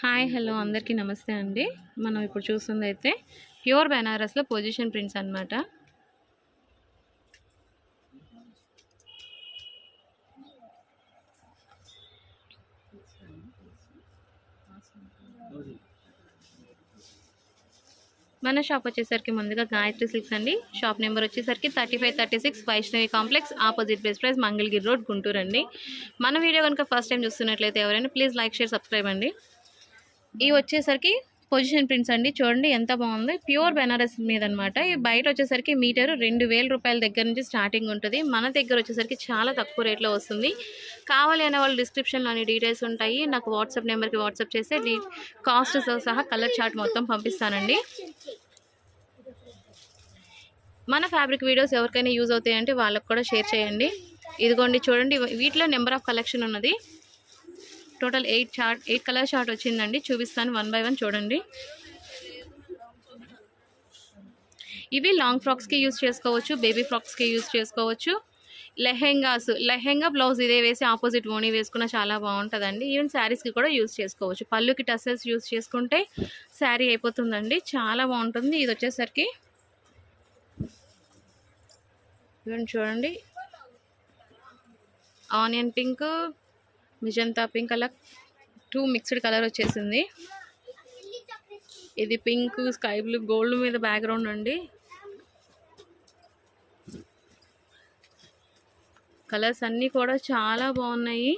Hi hello అందరికీ నమస్తే అండి. మనం ఇప్పుడు చూస్తుంది అయితే ప్యూర్ బెనారస్లో పొజిషన్ ప్రింట్స్ అన్నమాట. మన షాప్ వచ్చేసరికి ముందుగా గాయత్రి సిల్క్స్ అండి. షాప్ నెంబర్ వచ్చేసరికి thirty five thirty six Vaishnavi complex opposite best price Mangalagiri road Guntur అండి. మన వీడియో కనుక ఫస్ట్ టైం చూస్తున్నట్లయితే ఎవరైనా ప్లీజ్ లైక్ షేర్ సబ్స్క్రైబ్ అండి. ఇవి వచ్చేసరికి పొజిషన్ ప్రింట్స్ అండి. చూడండి ఎంత బాగుంది. ప్యూర్ బెనారస్ మీద అనమాట ఈ బయట వచ్చేసరికి మీటరు రెండు వేల రూపాయల దగ్గర నుంచి స్టార్టింగ్ ఉంటుంది. మన దగ్గర వచ్చేసరికి చాలా తక్కువ రేట్లో వస్తుంది. కావాలి అనే వాళ్ళు డిస్క్రిప్షన్లో డీటెయిల్స్ ఉంటాయి. నాకు వాట్సాప్ నెంబర్కి వాట్సాప్ చేస్తే డీ సహా కలర్ చార్ట్ మొత్తం పంపిస్తానండి. మన ఫ్యాబ్రిక్ వీడియోస్ ఎవరికైనా యూజ్ అవుతాయంటే వాళ్ళకు కూడా షేర్ చేయండి. ఇదిగోండి చూడండి వీటిలో నెంబర్ ఆఫ్ కలెక్షన్ ఉన్నది. Total eight chart eight colour chart వచ్చిందండి. చూపిస్తాను వన్ బై వన్ చూడండి. ఇవి లాంగ్ ఫ్రాక్స్కి యూస్ చేసుకోవచ్చు బేబీ ఫ్రాక్స్కి యూస్ చేసుకోవచ్చు. లెహెంగాస్ లెహెంగా బ్లౌజ్ ఇదే వేసి ఆపోజిట్ ఓనీ వేసుకున్న చాలా బాగుంటుందండి. ఈవెన్ శారీస్కి కూడా యూస్ చేసుకోవచ్చు. పళ్ళుకి టసల్స్ యూస్ చేసుకుంటే శారీ అయిపోతుందండి. చాలా బాగుంటుంది. ఇది వచ్చేసరికి ఇవన్నీ చూడండి. ఆనియన్ పింక్ మిజంతా పింక్ అలా టూ మిక్స్డ్ కలర్ వచ్చేసింది. ఇది పింక్ స్కై బ్లూ గోల్డ్ మీద బ్యాక్గ్రౌండ్ అండి. కలర్స్ అన్నీ కూడా చాలా బాగున్నాయి.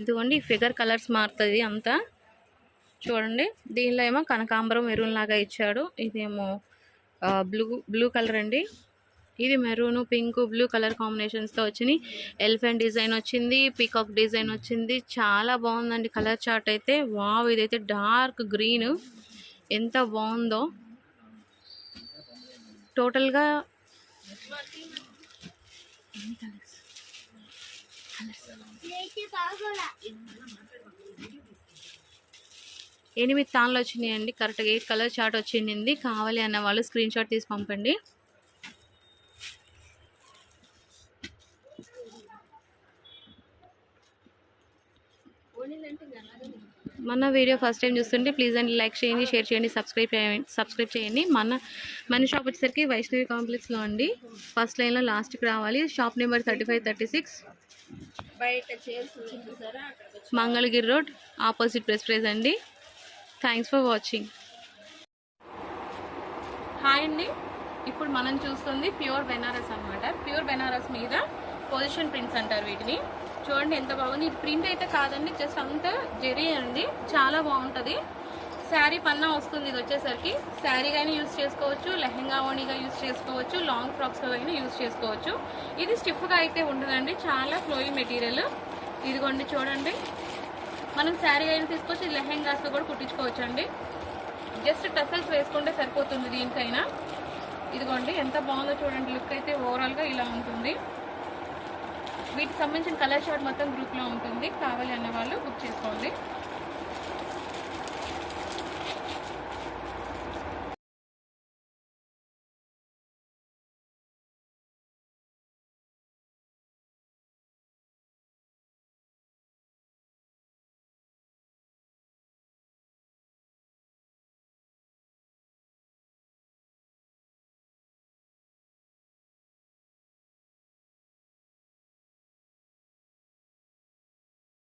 ఇదిగోండి ఫిగర్ కలర్స్ మారుతుంది అంతా. చూడండి దీనిలో ఏమో కనకాంబరం మెరూన్ లాగా ఇచ్చాడు. ఇదేమో బ్లూ బ్లూ కలర్ అండి. ఇది మెరూన్ పింక్ బ్లూ కలర్ కాంబినేషన్స్తో వచ్చినాయి ఎలిఫెంట్ డిజైన్ వచ్చింది పీకాక్ డిజైన్ వచ్చింది. చాలా బాగుందండి కలర్ చార్ట్ అయితే. వావ్ ఇదైతే డార్క్ గ్రీన్. ఎంత బాగుందో. టోటల్గా ఎనిమిది తాన్లు వచ్చినాయండి. కరెక్ట్గా ఎయిట్ కలర్ చార్ట్ వచ్చింది. కావాలి అన్న వాళ్ళు స్క్రీన్ షాట్ తీసి పంపండి. మన వీడియో ఫస్ట్ టైం చూస్తుంటే ప్లీజ్ అండి లైక్ చేయండి షేర్ చేయండి సబ్స్క్రైబ్ చేయండి సబ్స్క్రైబ్ చేయండి. మన మన షాప్ వచ్చేసరికి వైష్ణవి కాంప్లెక్స్లో అండి. ఫస్ట్ లైన్లో లాస్ట్కి రావాలి. Shop number thirty five thirty six Mangalagiri road opposite press praise అండి. థ్యాంక్స్ ఫర్ వాచింగ్ హాయ్ అండి. ఇప్పుడు మనం చూస్తుంది ప్యూర్ బెనారస్ అన్నమాట. ప్యూర్ బెనారస్ మీద పొజిషన్ ప్రింట్స్ అంటారు వీటిని. చూడండి ఎంత బాగుంది. ఇది ప్రింట్ అయితే కాదండి జస్ట్ అంతా జెరీ అండి. చాలా బాగుంటుంది. శారీ పన్నా వస్తుంది ఇది వచ్చేసరికి. శారీగా అయినా యూజ్ చేసుకోవచ్చు లెహెంగా ఓణిగా యూజ్ చేసుకోవచ్చు లాంగ్ ఫ్రాక్స్లో అయినా యూజ్ చేసుకోవచ్చు. ఇది స్టిఫ్గా అయితే ఉండదండి చాలా ఫ్లోయింగ్ మెటీరియల్ ఇదిగోండి చూడండి. మనం శారీ అయినా తీసుకోవచ్చు లెహెంగాస్లో కూడా కుట్టించుకోవచ్చు అండి జస్ట్ టసల్స్ వేసుకుంటే సరిపోతుంది దీనికైనా. ఇదిగోండి ఎంత బాగుందో చూడండి. లుక్ అయితే ఓవరాల్గా ఇలా ఉంటుంది. వీటికి సంబంధించిన కలర్ షార్ట్ మొత్తం గ్రూప్లో ఉంటుంది. కావాలి అన్న వాళ్ళు బుక్ చేసుకోండి.